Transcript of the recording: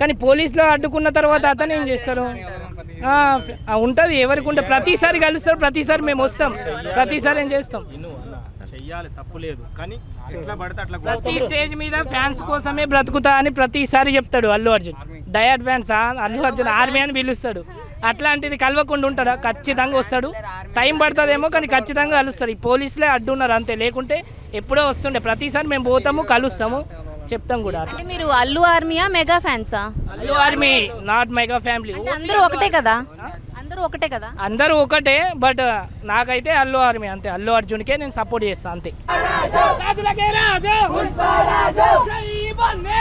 కానీ పోలీసులో అడ్డుకున్న తర్వాత అతను ఏం చేస్తారు? ఉంటది ఎవరికి ఉంటే ప్రతిసారి కలుస్తారు ప్రతిసారి మేము వస్తాం. ప్రతిసారి ఏం చేస్తాం? ఇను అన్న చెయ్యాలి తప్పు లేదు. కానీ ఎట్లా పడితే అట్లా ప్రతి స్టేజ్ మీద ఫ్యాన్స్ కోసమే బ్రతుకుతా అని ప్రతిసారి చెప్తాడు Allu Arjun. Diet fans Allu Arjun army అని పిలుస్తాడు. అట్లాంటిది కలవకుండా ఉంటాడా? ఖచ్చితంగా వస్తాడు. టైం పడుతుందేమో కానీ ఖచ్చితంగా కలుస్తాడు ఈ పోలీసులే అడ్డున్నారు అంతే. లేకుంటే ఎప్పుడో వస్తుండే. ప్రతిసారి మేము పోతాము కలుస్తాము. చెప్తాం కూడా అంటే మీరు అల్లు ఆర్మీయా mega ఫ్యాన్సా Allu army not mega family అందరూ ఒకటే కదా అందరూ ఒకటే కదా అందరూ ఒకటే బట్ నాకైతే అల్లు ఆర్మీ అంతే అల్లు అర్జున్కే నేను సపోర్ట్ చేస్తాను అంతే రాజులకే రాజు! జై బండే!